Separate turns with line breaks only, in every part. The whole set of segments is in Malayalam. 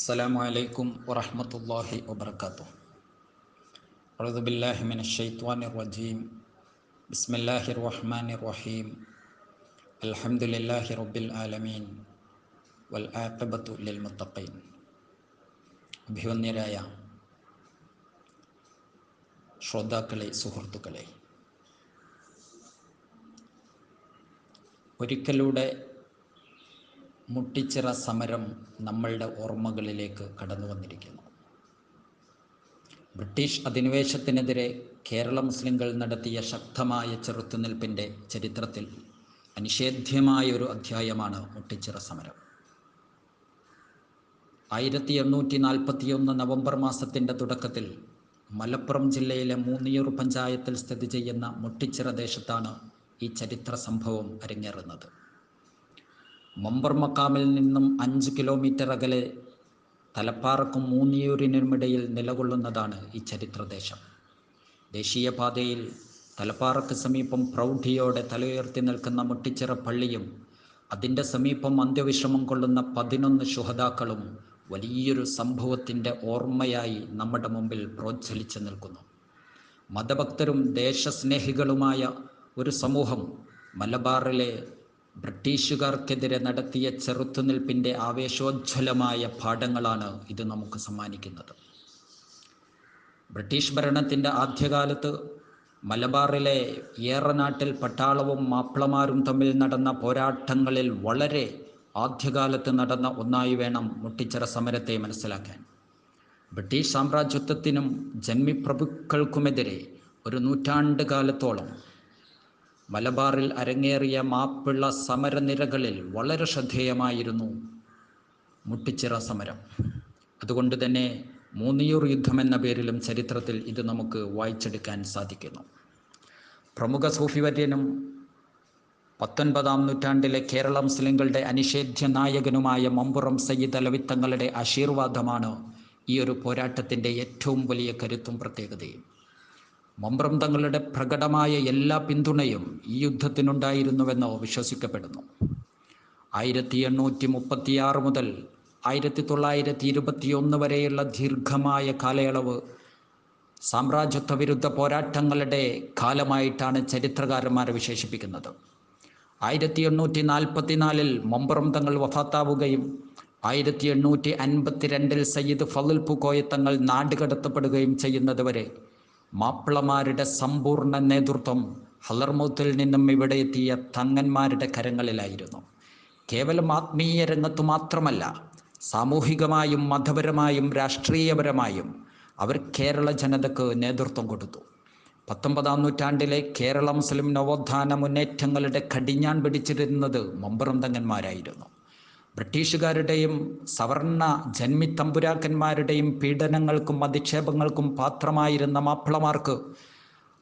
السلام عليكم ورحمة الله وبركاته أعوذ بالله من الشيطان الرجيم بسم الله الرحمن الرحيم الحمد لله رب العالمين والعاقبة للمتقين لي سهرتك لي ഒരിക്കലൂടെ മുട്ടിച്ചിറ സമരം നമ്മളുടെ ഓർമ്മകളിലേക്ക് കടന്നു വന്നിരിക്കുന്നു ബ്രിട്ടീഷ് അധിനിവേശത്തിനെതിരെ കേരള മുസ്ലിങ്ങൾ നടത്തിയ ശക്തമായ ചെറുത്തുനിൽപ്പിൻ്റെ ചരിത്രത്തിൽ അനിഷേധ്യമായൊരു അധ്യായമാണ് മുട്ടിച്ചിറ സമരം ആയിരത്തി എണ്ണൂറ്റി ഒന്ന് നവംബർ മാസത്തിൻ്റെ തുടക്കത്തിൽ മലപ്പുറം ജില്ലയിലെ മൂന്നിയൂർ പഞ്ചായത്തിൽ സ്ഥിതി ചെയ്യുന്ന മുട്ടിച്ചിറ ദേശത്താണ് ഈ ചരിത്ര സംഭവം അരങ്ങേറുന്നത് മമ്പർ മക്കാമിൽ നിന്നും അഞ്ച് കിലോമീറ്റർ അകലെ തലപ്പാറക്കും മൂന്നിയൂരിനുമിടയിൽ നിലകൊള്ളുന്നതാണ് ഈ ചരിത്രദേശം ദേശീയപാതയിൽ തലപ്പാറക്ക് സമീപം പ്രൗഢിയോടെ തലയുയർത്തി നിൽക്കുന്ന മുട്ടിച്ചിറ പള്ളിയും അതിൻ്റെ സമീപം അന്ത്യവിശ്രമം കൊള്ളുന്ന പതിനൊന്ന് ശുഹതാക്കളും വലിയൊരു സംഭവത്തിൻ്റെ ഓർമ്മയായി നമ്മുടെ മുമ്പിൽ പ്രോജ്വലിച്ചു നിൽക്കുന്നു മതഭക്തരും ദേശസ്നേഹികളുമായ ഒരു സമൂഹം മലബാറിലെ ബ്രിട്ടീഷുകാർക്കെതിരെ നടത്തിയ ചെറുത്തുനിൽപ്പിൻ്റെ ആവേശോജ്വലമായ പാഠങ്ങളാണ് ഇത് നമുക്ക് സമ്മാനിക്കുന്നത് ബ്രിട്ടീഷ് ഭരണത്തിൻ്റെ ആദ്യകാലത്ത് മലബാറിലെ ഏറനാട്ടിൽ പട്ടാളവും മാപ്പിളമാരും തമ്മിൽ നടന്ന പോരാട്ടങ്ങളിൽ വളരെ ആദ്യകാലത്ത് നടന്ന ഒന്നായി വേണം മുട്ടിച്ചിറ സമരത്തെ മനസ്സിലാക്കാൻ ബ്രിട്ടീഷ് സാമ്രാജ്യത്വത്തിനും ജന്മിപ്രഭുക്കൾക്കുമെതിരെ ഒരു നൂറ്റാണ്ട് കാലത്തോളം മലബാറിൽ അരങ്ങേറിയ മാപ്പിള്ള സമരനിരകളിൽ വളരെ ശ്രദ്ധേയമായിരുന്നു മുട്ടിച്ചിറ സമരം അതുകൊണ്ട് തന്നെ മൂന്നിയൂർ യുദ്ധം എന്ന പേരിലും ചരിത്രത്തിൽ ഇത് നമുക്ക് വായിച്ചെടുക്കാൻ സാധിക്കുന്നു പ്രമുഖ സൂഫിവര്യനും പത്തൊൻപതാം നൂറ്റാണ്ടിലെ കേരള മുസ്ലിങ്ങളുടെ അനിഷേധ്യ നായകനുമായ മമ്പുറം സയ്യിദ് അലവിത്തങ്ങളുടെ ആശീർവാദമാണ് ഈ ഒരു പോരാട്ടത്തിൻ്റെ ഏറ്റവും വലിയ കരുത്തും പ്രത്യേകതയും മമ്പ്രം തങ്ങളുടെ പ്രകടമായ എല്ലാ പിന്തുണയും ഈ യുദ്ധത്തിനുണ്ടായിരുന്നുവെന്നോ വിശ്വസിക്കപ്പെടുന്നു ആയിരത്തി എണ്ണൂറ്റി ആറ് മുതൽ ആയിരത്തി തൊള്ളായിരത്തി ഇരുപത്തിയൊന്ന് വരെയുള്ള ദീർഘമായ കാലയളവ് സാമ്രാജ്യത്വ വിരുദ്ധ പോരാട്ടങ്ങളുടെ കാലമായിട്ടാണ് ചരിത്രകാരന്മാരെ വിശേഷിപ്പിക്കുന്നത് ആയിരത്തി എണ്ണൂറ്റി നാൽപ്പത്തിനാലിൽ മമ്പ്രം തങ്ങൾ വഫാത്താവുകയും ആയിരത്തി എണ്ണൂറ്റി അൻപത്തിരണ്ടിൽ സയ്യിദ് ഫലുൽ പുക്കോയ തങ്ങൾ നാടുകടത്തപ്പെടുകയും ചെയ്യുന്നതുവരെ മാപ്പിളമാരുടെ സമ്പൂർണ്ണ നേതൃത്വം ഹലർമൗത്തിൽ നിന്നും ഇവിടെ എത്തിയ തങ്ങന്മാരുടെ കരങ്ങളിലായിരുന്നു കേവലം ആത്മീയ രംഗത്തു മാത്രമല്ല സാമൂഹികമായും മതപരമായും രാഷ്ട്രീയപരമായും അവർ കേരള ജനതയ്ക്ക് നേതൃത്വം കൊടുത്തു പത്തൊമ്പതാം നൂറ്റാണ്ടിലെ കേരള മുസ്ലിം നവോത്ഥാന മുന്നേറ്റങ്ങളുടെ കടിഞ്ഞാൻ പിടിച്ചിരുന്നത് മമ്പറം തങ്ങന്മാരായിരുന്നു ബ്രിട്ടീഷുകാരുടെയും സവർണ ജന്മിത്തമ്പുരാക്കന്മാരുടെയും പീഡനങ്ങൾക്കും അധിക്ഷേപങ്ങൾക്കും പാത്രമായിരുന്ന മാപ്പിളമാർക്ക്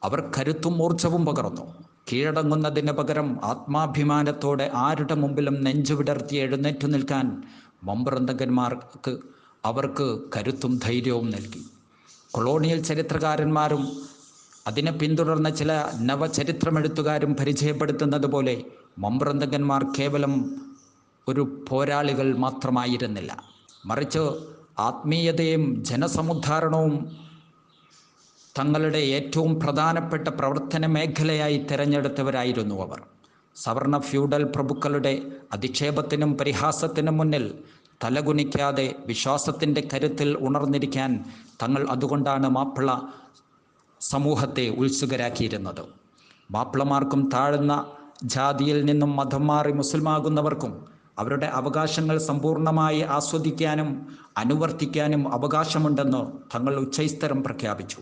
അവർ കരുത്തും ഊർജവും പകർന്നു കീഴടങ്ങുന്നതിന് പകരം ആത്മാഭിമാനത്തോടെ ആരുടെ മുമ്പിലും വിടർത്തി എഴുന്നേറ്റു നിൽക്കാൻ മമ്പുറന്തകന്മാർക്ക് അവർക്ക് കരുത്തും ധൈര്യവും നൽകി കൊളോണിയൽ ചരിത്രകാരന്മാരും അതിനെ പിന്തുടർന്ന ചില നവചരിത്രമെഴുത്തുകാരും പരിചയപ്പെടുത്തുന്നത് പോലെ മമ്പ്രന്തകന്മാർ കേവലം ഒരു പോരാളികൾ മാത്രമായിരുന്നില്ല മറിച്ച് ആത്മീയതയും ജനസമുദ്ധാരണവും തങ്ങളുടെ ഏറ്റവും പ്രധാനപ്പെട്ട പ്രവർത്തന മേഖലയായി തിരഞ്ഞെടുത്തവരായിരുന്നു അവർ സവർണ ഫ്യൂഡൽ പ്രഭുക്കളുടെ അധിക്ഷേപത്തിനും പരിഹാസത്തിനും മുന്നിൽ തലകുനിക്കാതെ വിശ്വാസത്തിൻ്റെ കരുത്തിൽ ഉണർന്നിരിക്കാൻ തങ്ങൾ അതുകൊണ്ടാണ് മാപ്പിള സമൂഹത്തെ ഉത്സുകരാക്കിയിരുന്നത് മാപ്പിളമാർക്കും താഴ്ന്ന ജാതിയിൽ നിന്നും മതം മാറി മുസ്ലിമാകുന്നവർക്കും അവരുടെ അവകാശങ്ങൾ സമ്പൂർണ്ണമായി ആസ്വദിക്കാനും അനുവർത്തിക്കാനും അവകാശമുണ്ടെന്ന് തങ്ങൾ ഉച്ചൈസ്തരം പ്രഖ്യാപിച്ചു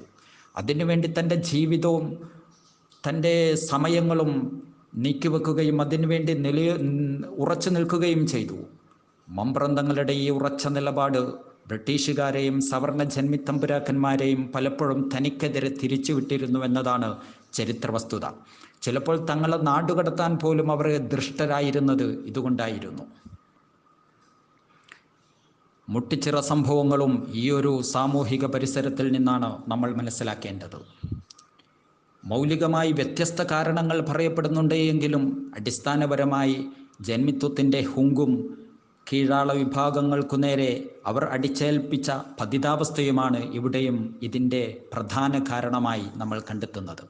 അതിനുവേണ്ടി തൻ്റെ ജീവിതവും തൻ്റെ സമയങ്ങളും നീക്കിവെക്കുകയും അതിനുവേണ്ടി നില ഉറച്ചു നിൽക്കുകയും ചെയ്തു മമ്പ്രന്തങ്ങളുടെ ഈ ഉറച്ച നിലപാട് ബ്രിട്ടീഷുകാരെയും സവർണ ജന്മിത്തമ്പുരാക്കന്മാരെയും പലപ്പോഴും തനിക്കെതിരെ എന്നതാണ് ചരിത്ര വസ്തുത ചിലപ്പോൾ തങ്ങളെ നാടുകടത്താൻ പോലും അവർ ദൃഷ്ടരായിരുന്നത് ഇതുകൊണ്ടായിരുന്നു മുട്ടിച്ചിറ സംഭവങ്ങളും ഈ ഒരു സാമൂഹിക പരിസരത്തിൽ നിന്നാണ് നമ്മൾ മനസ്സിലാക്കേണ്ടത് മൗലികമായി വ്യത്യസ്ത കാരണങ്ങൾ പറയപ്പെടുന്നുണ്ട് എങ്കിലും അടിസ്ഥാനപരമായി ജന്മിത്വത്തിൻ്റെ ഹുങ്കും കീഴാള വിഭാഗങ്ങൾക്കു നേരെ അവർ അടിച്ചേൽപ്പിച്ച പതിതാവസ്ഥയുമാണ് ഇവിടെയും ഇതിൻ്റെ പ്രധാന കാരണമായി നമ്മൾ കണ്ടെത്തുന്നത്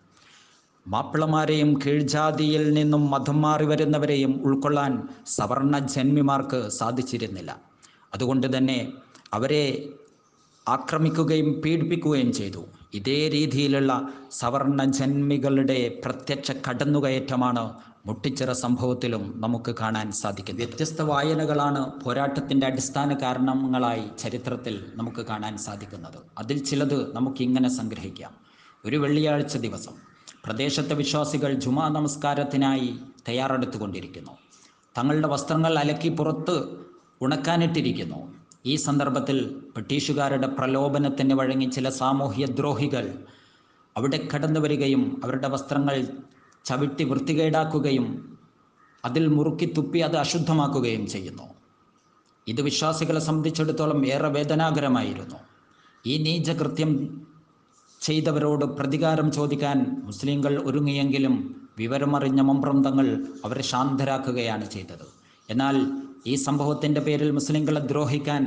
മാപ്പിളമാരെയും കീഴ്ജാതിയിൽ നിന്നും മതം മാറി വരുന്നവരെയും ഉൾക്കൊള്ളാൻ സവർണ ജന്മിമാർക്ക് സാധിച്ചിരുന്നില്ല അതുകൊണ്ട് തന്നെ അവരെ ആക്രമിക്കുകയും പീഡിപ്പിക്കുകയും ചെയ്തു ഇതേ രീതിയിലുള്ള സവർണ ജന്മികളുടെ പ്രത്യക്ഷ കടന്നുകയറ്റമാണ് മുട്ടിച്ചിറ സംഭവത്തിലും നമുക്ക് കാണാൻ സാധിക്കും വ്യത്യസ്ത വായനകളാണ് പോരാട്ടത്തിൻ്റെ അടിസ്ഥാന കാരണങ്ങളായി ചരിത്രത്തിൽ നമുക്ക് കാണാൻ സാധിക്കുന്നത് അതിൽ ചിലത് നമുക്കിങ്ങനെ സംഗ്രഹിക്കാം ഒരു വെള്ളിയാഴ്ച ദിവസം പ്രദേശത്തെ വിശ്വാസികൾ ജുമാ നമസ്കാരത്തിനായി തയ്യാറെടുത്തുകൊണ്ടിരിക്കുന്നു തങ്ങളുടെ വസ്ത്രങ്ങൾ അലക്കി പുറത്ത് ഉണക്കാനിട്ടിരിക്കുന്നു ഈ സന്ദർഭത്തിൽ ബ്രിട്ടീഷുകാരുടെ പ്രലോഭനത്തിന് വഴങ്ങി ചില സാമൂഹ്യ ദ്രോഹികൾ അവിടെ കടന്നു വരികയും അവരുടെ വസ്ത്രങ്ങൾ ചവിട്ടി വൃത്തികേടാക്കുകയും അതിൽ മുറുക്കി തുപ്പി അത് അശുദ്ധമാക്കുകയും ചെയ്യുന്നു ഇത് വിശ്വാസികളെ സംബന്ധിച്ചിടത്തോളം ഏറെ വേദനാകരമായിരുന്നു ഈ നീചകൃത്യം ചെയ്തവരോട് പ്രതികാരം ചോദിക്കാൻ മുസ്ലിങ്ങൾ ഒരുങ്ങിയെങ്കിലും വിവരമറിഞ്ഞ തങ്ങൾ അവരെ ശാന്തരാക്കുകയാണ് ചെയ്തത് എന്നാൽ ഈ സംഭവത്തിൻ്റെ പേരിൽ മുസ്ലിങ്ങളെ ദ്രോഹിക്കാൻ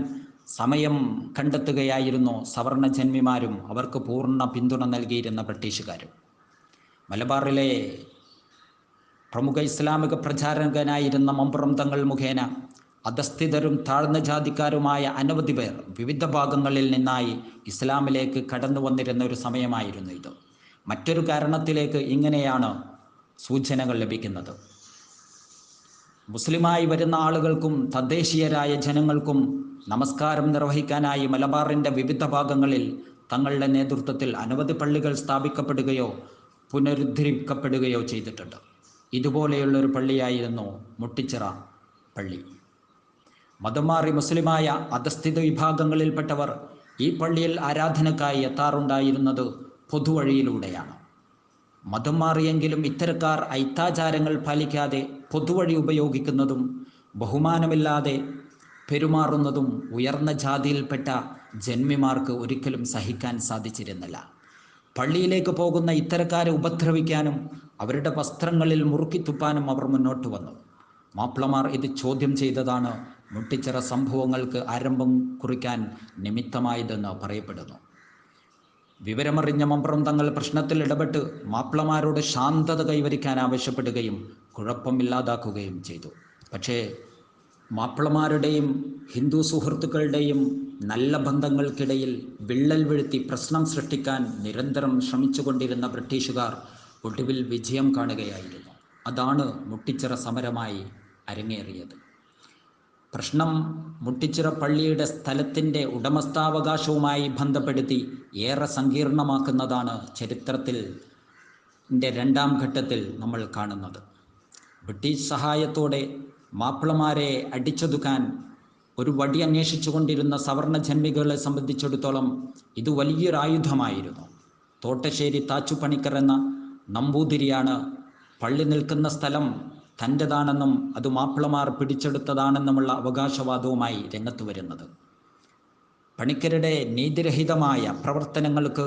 സമയം കണ്ടെത്തുകയായിരുന്നു സവർണജന്മിമാരും അവർക്ക് പൂർണ്ണ പിന്തുണ നൽകിയിരുന്ന ബ്രിട്ടീഷുകാരും മലബാറിലെ പ്രമുഖ ഇസ്ലാമിക പ്രചാരകനായിരുന്ന തങ്ങൾ മുഖേന അധസ്ഥിതരും താഴ്ന്ന ജാതിക്കാരുമായ അനവധി പേർ വിവിധ ഭാഗങ്ങളിൽ നിന്നായി ഇസ്ലാമിലേക്ക് കടന്നു വന്നിരുന്ന ഒരു സമയമായിരുന്നു ഇത് മറ്റൊരു കാരണത്തിലേക്ക് ഇങ്ങനെയാണ് സൂചനകൾ ലഭിക്കുന്നത് മുസ്ലിമായി വരുന്ന ആളുകൾക്കും തദ്ദേശീയരായ ജനങ്ങൾക്കും നമസ്കാരം നിർവഹിക്കാനായി മലബാറിൻ്റെ വിവിധ ഭാഗങ്ങളിൽ തങ്ങളുടെ നേതൃത്വത്തിൽ അനവധി പള്ളികൾ സ്ഥാപിക്കപ്പെടുകയോ പുനരുദ്ധരിക്കപ്പെടുകയോ ചെയ്തിട്ടുണ്ട് ഇതുപോലെയുള്ള ഒരു പള്ളിയായിരുന്നു മുട്ടിച്ചിറ പള്ളി മതമാറി മുസ്ലിമായ അധസ്ഥിത വിഭാഗങ്ങളിൽപ്പെട്ടവർ ഈ പള്ളിയിൽ ആരാധനക്കായി എത്താറുണ്ടായിരുന്നത് പൊതുവഴിയിലൂടെയാണ് മതം മാറിയെങ്കിലും ഇത്തരക്കാർ ഐത്താചാരങ്ങൾ പാലിക്കാതെ പൊതുവഴി ഉപയോഗിക്കുന്നതും ബഹുമാനമില്ലാതെ പെരുമാറുന്നതും ഉയർന്ന ജാതിയിൽപ്പെട്ട ജന്മിമാർക്ക് ഒരിക്കലും സഹിക്കാൻ സാധിച്ചിരുന്നില്ല പള്ളിയിലേക്ക് പോകുന്ന ഇത്തരക്കാരെ ഉപദ്രവിക്കാനും അവരുടെ വസ്ത്രങ്ങളിൽ മുറുക്കിത്തുപ്പാനും അവർ മുന്നോട്ട് വന്നു മാപ്പിളമാർ ഇത് ചോദ്യം ചെയ്തതാണ് മുട്ടിച്ചിറ സംഭവങ്ങൾക്ക് ആരംഭം കുറിക്കാൻ നിമിത്തമായതെന്ന് പറയപ്പെടുന്നു വിവരമറിഞ്ഞ മമ്പ്രം തങ്ങൾ പ്രശ്നത്തിൽ ഇടപെട്ട് മാപ്പിളമാരോട് ശാന്തത കൈവരിക്കാൻ ആവശ്യപ്പെടുകയും കുഴപ്പമില്ലാതാക്കുകയും ചെയ്തു പക്ഷേ മാപ്പിളമാരുടെയും ഹിന്ദു സുഹൃത്തുക്കളുടെയും നല്ല ബന്ധങ്ങൾക്കിടയിൽ വിള്ളൽ വീഴ്ത്തി പ്രശ്നം സൃഷ്ടിക്കാൻ നിരന്തരം ശ്രമിച്ചുകൊണ്ടിരുന്ന ബ്രിട്ടീഷുകാർ ഒടുവിൽ വിജയം കാണുകയായിരുന്നു അതാണ് മുട്ടിച്ചിറ സമരമായി അരങ്ങേറിയത് പ്രശ്നം മുട്ടിച്ചിറ പള്ളിയുടെ സ്ഥലത്തിൻ്റെ ഉടമസ്ഥാവകാശവുമായി ബന്ധപ്പെടുത്തി ഏറെ സങ്കീർണമാക്കുന്നതാണ് ചരിത്രത്തിൽ രണ്ടാം ഘട്ടത്തിൽ നമ്മൾ കാണുന്നത് ബ്രിട്ടീഷ് സഹായത്തോടെ മാപ്പിളമാരെ അടിച്ചൊതുക്കാൻ ഒരു വടി അന്വേഷിച്ചു കൊണ്ടിരുന്ന സവർണ ജന്മികളെ സംബന്ധിച്ചിടത്തോളം ഇത് വലിയൊരായുധമായിരുന്നു തോട്ടശ്ശേരി താച്ചുപണിക്കർ എന്ന നമ്പൂതിരിയാണ് പള്ളി നിൽക്കുന്ന സ്ഥലം തൻ്റെതാണെന്നും അത് മാപ്പിളമാർ പിടിച്ചെടുത്തതാണെന്നുമുള്ള അവകാശവാദവുമായി രംഗത്ത് വരുന്നത് പണിക്കരുടെ നീതിരഹിതമായ പ്രവർത്തനങ്ങൾക്ക്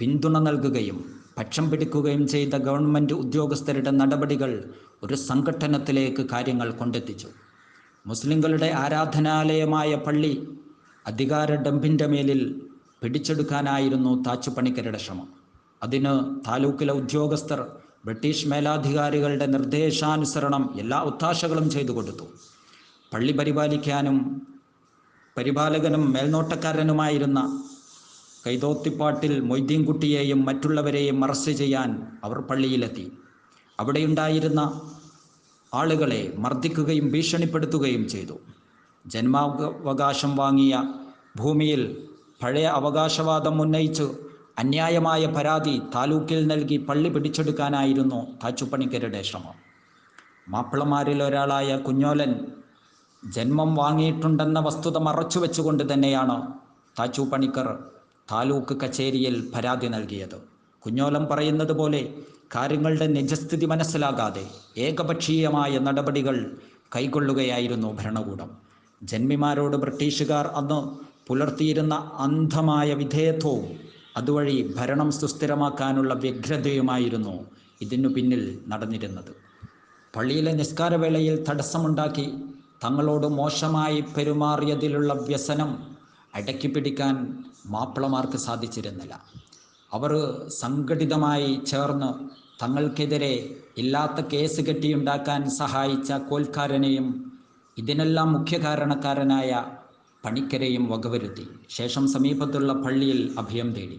പിന്തുണ നൽകുകയും പക്ഷം പിടിക്കുകയും ചെയ്ത ഗവൺമെൻറ് ഉദ്യോഗസ്ഥരുടെ നടപടികൾ ഒരു സംഘട്ടനത്തിലേക്ക് കാര്യങ്ങൾ കൊണ്ടെത്തിച്ചു മുസ്ലിങ്ങളുടെ ആരാധനാലയമായ പള്ളി അധികാര ഡംപിൻ്റെ മേലിൽ പിടിച്ചെടുക്കാനായിരുന്നു താച്ചു പണിക്കരുടെ ശ്രമം അതിന് താലൂക്കിലെ ഉദ്യോഗസ്ഥർ ബ്രിട്ടീഷ് മേലാധികാരികളുടെ നിർദ്ദേശാനുസരണം എല്ലാ ഒത്താശകളും ചെയ്തു കൊടുത്തു പള്ളി പരിപാലിക്കാനും പരിപാലകനും മേൽനോട്ടക്കാരനുമായിരുന്ന കൈതോത്തിപ്പാട്ടിൽ മൊയ്തീൻകുട്ടിയെയും മറ്റുള്ളവരെയും അറസ്റ്റ് ചെയ്യാൻ അവർ പള്ളിയിലെത്തി അവിടെയുണ്ടായിരുന്ന ആളുകളെ മർദ്ദിക്കുകയും ഭീഷണിപ്പെടുത്തുകയും ചെയ്തു ജന്മാവകാശം വാങ്ങിയ ഭൂമിയിൽ പഴയ അവകാശവാദം ഉന്നയിച്ച് അന്യായമായ പരാതി താലൂക്കിൽ നൽകി പള്ളി പിടിച്ചെടുക്കാനായിരുന്നു താച്ചുപ്പണിക്കരുടെ ശ്രമം മാപ്പിളമാരിൽ ഒരാളായ കുഞ്ഞോലൻ ജന്മം വാങ്ങിയിട്ടുണ്ടെന്ന വസ്തുത മറച്ചു വെച്ചുകൊണ്ട് തന്നെയാണ് താച്ചുപ്പണിക്കർ താലൂക്ക് കച്ചേരിയിൽ പരാതി നൽകിയത് കുഞ്ഞോലം പറയുന്നത് പോലെ കാര്യങ്ങളുടെ നിജസ്ഥിതി മനസ്സിലാകാതെ ഏകപക്ഷീയമായ നടപടികൾ കൈക്കൊള്ളുകയായിരുന്നു ഭരണകൂടം ജന്മിമാരോട് ബ്രിട്ടീഷുകാർ അന്ന് പുലർത്തിയിരുന്ന അന്ധമായ വിധേയത്വവും അതുവഴി ഭരണം സുസ്ഥിരമാക്കാനുള്ള വ്യഗ്രതയുമായിരുന്നു ഇതിനു പിന്നിൽ നടന്നിരുന്നത് പള്ളിയിലെ നിസ്കാരവേളയിൽ തടസ്സമുണ്ടാക്കി തങ്ങളോട് മോശമായി പെരുമാറിയതിലുള്ള വ്യസനം അടക്കി പിടിക്കാൻ മാപ്പിളമാർക്ക് സാധിച്ചിരുന്നില്ല അവർ സംഘടിതമായി ചേർന്ന് തങ്ങൾക്കെതിരെ ഇല്ലാത്ത കേസ് കെട്ടിയുണ്ടാക്കാൻ സഹായിച്ച കോൽക്കാരനെയും ഇതിനെല്ലാം മുഖ്യ കാരണക്കാരനായ പണിക്കരെയും വകവരുത്തി ശേഷം സമീപത്തുള്ള പള്ളിയിൽ അഭയം തേടി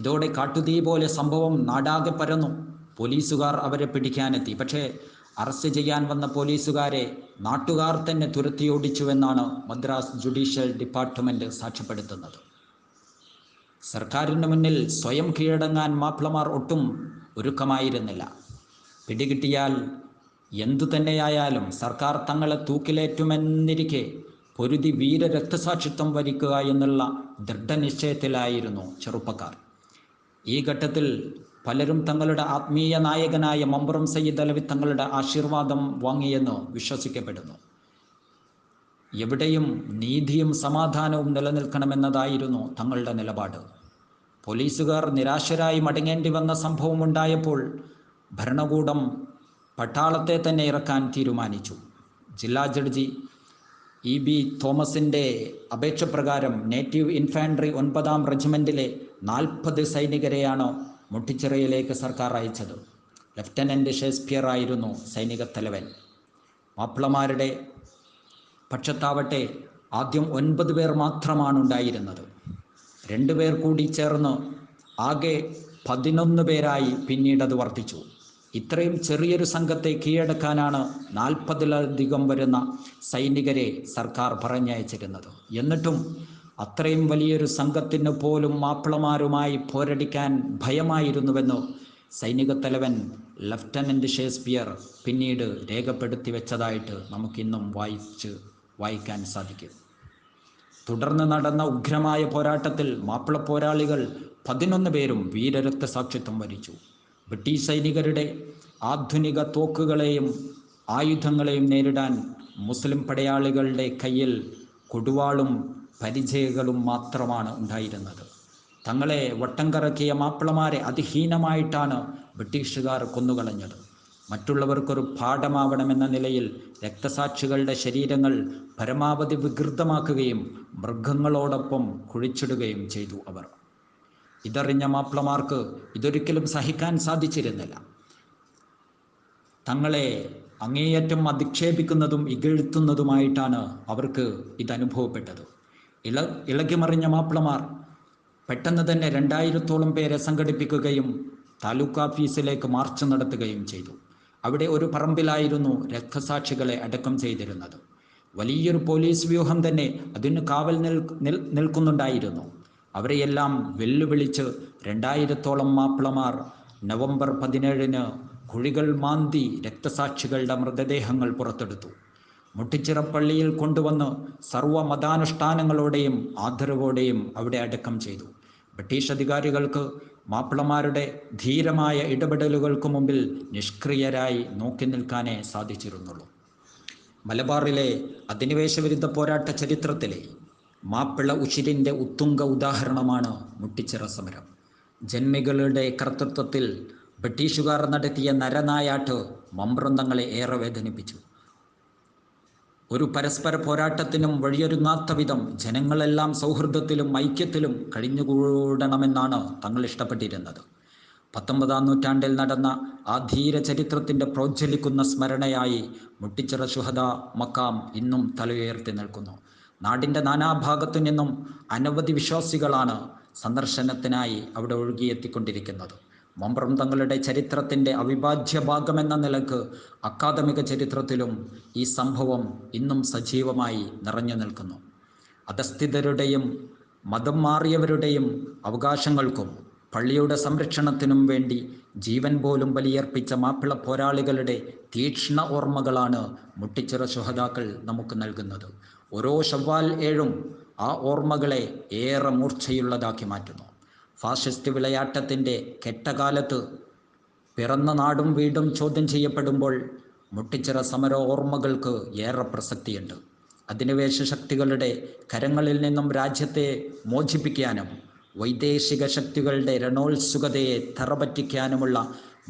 ഇതോടെ കാട്ടുതീ പോലെ സംഭവം നാടാകെ പരന്നു പോലീസുകാർ അവരെ പിടിക്കാനെത്തി പക്ഷേ അറസ്റ്റ് ചെയ്യാൻ വന്ന പോലീസുകാരെ നാട്ടുകാർ തന്നെ തുരത്തിയോടിച്ചുവെന്നാണ് മദ്രാസ് ജുഡീഷ്യൽ ഡിപ്പാർട്ട്മെന്റ് സാക്ഷ്യപ്പെടുത്തുന്നത് സർക്കാരിന് മുന്നിൽ സ്വയം കീഴടങ്ങാൻ മാപ്പിളമാർ ഒട്ടും ഒരുക്കമായിരുന്നില്ല പിടികിട്ടിയാൽ എന്തു തന്നെയായാലും സർക്കാർ തങ്ങളെ തൂക്കിലേറ്റുമെന്നിരിക്കെ പൊരുതി വീര രക്തസാക്ഷിത്വം വരിക്കുക എന്നുള്ള ദൃഢനിശ്ചയത്തിലായിരുന്നു ചെറുപ്പക്കാർ ഈ ഘട്ടത്തിൽ പലരും തങ്ങളുടെ ആത്മീയ നായകനായ മമ്പറം സയ്യിദ് അലവി തങ്ങളുടെ ആശീർവാദം വാങ്ങിയെന്ന് വിശ്വസിക്കപ്പെടുന്നു എവിടെയും നീതിയും സമാധാനവും നിലനിൽക്കണമെന്നതായിരുന്നു തങ്ങളുടെ നിലപാട് പോലീസുകാർ നിരാശരായി മടങ്ങേണ്ടി വന്ന സംഭവം ഉണ്ടായപ്പോൾ ഭരണകൂടം പട്ടാളത്തെ തന്നെ ഇറക്കാൻ തീരുമാനിച്ചു ജില്ലാ ജഡ്ജി ഇ ബി തോമസിൻ്റെ അപേക്ഷ പ്രകാരം നേറ്റീവ് ഇൻഫാൻട്രി ഒൻപതാം റെജിമെൻറ്റിലെ നാൽപ്പത് സൈനികരെയാണ് മുട്ടിച്ചിറയിലേക്ക് സർക്കാർ അയച്ചത് ലഫ്റ്റനൻ്റ് ഷേക്സ്പിയർ ആയിരുന്നു സൈനിക തലവൻ മാപ്പിളമാരുടെ പക്ഷത്താവട്ടെ ആദ്യം ഒൻപത് പേർ മാത്രമാണ് ഉണ്ടായിരുന്നത് രണ്ടു പേർ കൂടി ചേർന്ന് ആകെ പതിനൊന്ന് പേരായി പിന്നീട് അത് വർദ്ധിച്ചു ഇത്രയും ചെറിയൊരു സംഘത്തെ കീഴടക്കാനാണ് നാൽപ്പതിലധികം വരുന്ന സൈനികരെ സർക്കാർ പറഞ്ഞയച്ചിരുന്നത് എന്നിട്ടും അത്രയും വലിയൊരു സംഘത്തിന് പോലും മാപ്പിളമാരുമായി പോരടിക്കാൻ ഭയമായിരുന്നുവെന്ന് സൈനിക തലവൻ ലഫ്റ്റനന്റ് ഷേക്സ്പിയർ പിന്നീട് രേഖപ്പെടുത്തി വെച്ചതായിട്ട് നമുക്കിന്നും വായിച്ച് വായിക്കാൻ സാധിക്കും തുടർന്ന് നടന്ന ഉഗ്രമായ പോരാട്ടത്തിൽ മാപ്പിള പോരാളികൾ പതിനൊന്ന് പേരും വീരരക്തസാക്ഷിത്വം വരിച്ചു ബ്രിട്ടീഷ് സൈനികരുടെ ആധുനിക തോക്കുകളെയും ആയുധങ്ങളെയും നേരിടാൻ മുസ്ലിം പടയാളികളുടെ കയ്യിൽ കൊടുവാളും പരിചയകളും മാത്രമാണ് ഉണ്ടായിരുന്നത് തങ്ങളെ വട്ടം കറക്കിയ മാപ്പിളമാരെ അതിഹീനമായിട്ടാണ് ബ്രിട്ടീഷുകാർ കൊന്നുകളഞ്ഞത് മറ്റുള്ളവർക്കൊരു പാഠമാവണമെന്ന നിലയിൽ രക്തസാക്ഷികളുടെ ശരീരങ്ങൾ പരമാവധി വികൃതമാക്കുകയും മൃഗങ്ങളോടൊപ്പം കുഴിച്ചിടുകയും ചെയ്തു അവർ ഇതറിഞ്ഞ മാപ്പിളമാർക്ക് ഇതൊരിക്കലും സഹിക്കാൻ സാധിച്ചിരുന്നില്ല തങ്ങളെ അങ്ങേയറ്റം അധിക്ഷേപിക്കുന്നതും ഇകഴ്ത്തുന്നതുമായിട്ടാണ് അവർക്ക് ഇതനുഭവപ്പെട്ടത് ഇള ഇളകിമറിഞ്ഞ മാപ്പിളമാർ പെട്ടെന്ന് തന്നെ രണ്ടായിരത്തോളം പേരെ സംഘടിപ്പിക്കുകയും താലൂക്ക് ഓഫീസിലേക്ക് മാർച്ച് നടത്തുകയും ചെയ്തു അവിടെ ഒരു പറമ്പിലായിരുന്നു രക്തസാക്ഷികളെ അടക്കം ചെയ്തിരുന്നത് വലിയൊരു പോലീസ് വ്യൂഹം തന്നെ അതിന് കാവൽ നിൽ നിൽക്കുന്നുണ്ടായിരുന്നു അവരെയെല്ലാം വെല്ലുവിളിച്ച് രണ്ടായിരത്തോളം മാപ്പിളമാർ നവംബർ പതിനേഴിന് കുഴികൾ മാന്തി രക്തസാക്ഷികളുടെ മൃതദേഹങ്ങൾ പുറത്തെടുത്തു മുട്ടിച്ചിറപ്പള്ളിയിൽ കൊണ്ടുവന്ന് സർവ്വമതാനുഷ്ഠാനങ്ങളോടെയും ആദരവോടെയും അവിടെ അടക്കം ചെയ്തു ബ്രിട്ടീഷ് അധികാരികൾക്ക് മാപ്പിളമാരുടെ ധീരമായ ഇടപെടലുകൾക്ക് മുമ്പിൽ നിഷ്ക്രിയരായി നോക്കി നിൽക്കാനേ സാധിച്ചിരുന്നുള്ളൂ മലബാറിലെ വിരുദ്ധ പോരാട്ട ചരിത്രത്തിലെ മാപ്പിള ഉശിരിൻ്റെ ഉത്തുംഗ ഉദാഹരണമാണ് മുട്ടിച്ചിറ സമരം ജന്മികളുടെ കർത്തൃത്വത്തിൽ ബ്രിട്ടീഷുകാർ നടത്തിയ നരനായാട്ട് മമ്പ്രന്തങ്ങളെ ഏറെ വേദനിപ്പിച്ചു ഒരു പരസ്പര പോരാട്ടത്തിനും വഴിയൊരുങ്ങാത്ത വിധം ജനങ്ങളെല്ലാം സൗഹൃദത്തിലും ഐക്യത്തിലും കഴിഞ്ഞുകൂടണമെന്നാണ് തങ്ങൾ ഇഷ്ടപ്പെട്ടിരുന്നത് പത്തൊമ്പതാം നൂറ്റാണ്ടിൽ നടന്ന ആ ധീര ചരിത്രത്തിൻ്റെ പ്രോജ്വലിക്കുന്ന സ്മരണയായി മുട്ടിച്ചിറ ശുഹദ മക്കാം ഇന്നും തലയുയർത്തി നിൽക്കുന്നു നാടിൻ്റെ നാനാഭാഗത്തു നിന്നും അനവധി വിശ്വാസികളാണ് സന്ദർശനത്തിനായി അവിടെ ഒഴുകിയെത്തിക്കൊണ്ടിരിക്കുന്നത് മമ്പ്രം തങ്ങളുടെ ചരിത്രത്തിൻ്റെ അവിഭാജ്യ ഭാഗമെന്ന നിലക്ക് അക്കാദമിക ചരിത്രത്തിലും ഈ സംഭവം ഇന്നും സജീവമായി നിറഞ്ഞു നിൽക്കുന്നു അധസ്ഥിതരുടെയും മതം മാറിയവരുടെയും അവകാശങ്ങൾക്കും പള്ളിയുടെ സംരക്ഷണത്തിനും വേണ്ടി ജീവൻ പോലും ബലിയർപ്പിച്ച മാപ്പിള പോരാളികളുടെ തീക്ഷ്ണ ഓർമ്മകളാണ് മുട്ടിച്ചിറ ശുഹതാക്കൾ നമുക്ക് നൽകുന്നത് ഓരോ ഷവ്വാൽ ഏഴും ആ ഓർമ്മകളെ ഏറെ മൂർച്ചയുള്ളതാക്കി മാറ്റുന്നു ഫാസിസ്റ്റ് വിളയാട്ടത്തിൻ്റെ കെട്ടകാലത്ത് പിറന്ന നാടും വീടും ചോദ്യം ചെയ്യപ്പെടുമ്പോൾ മുട്ടിച്ചിറ സമര ഓർമ്മകൾക്ക് ഏറെ പ്രസക്തിയുണ്ട് അധിനിവേശ ശക്തികളുടെ കരങ്ങളിൽ നിന്നും രാജ്യത്തെ മോചിപ്പിക്കാനും വൈദേശിക ശക്തികളുടെ രണോത്സുകതയെ തറപറ്റിക്കാനുമുള്ള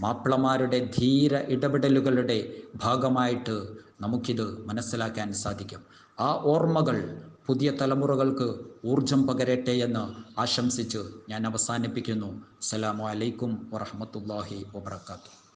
മാപ്പിളമാരുടെ ധീര ഇടപെടലുകളുടെ ഭാഗമായിട്ട് നമുക്കിത് മനസ്സിലാക്കാൻ സാധിക്കും ആ ഓർമ്മകൾ പുതിയ തലമുറകൾക്ക് ഊർജം പകരട്ടെ എന്ന് ആശംസിച്ച് ഞാൻ അവസാനിപ്പിക്കുന്നു അസ്സലാമു അലൈക്കും വറഹ്മത്തുള്ളാഹി വബർക്കാത്തു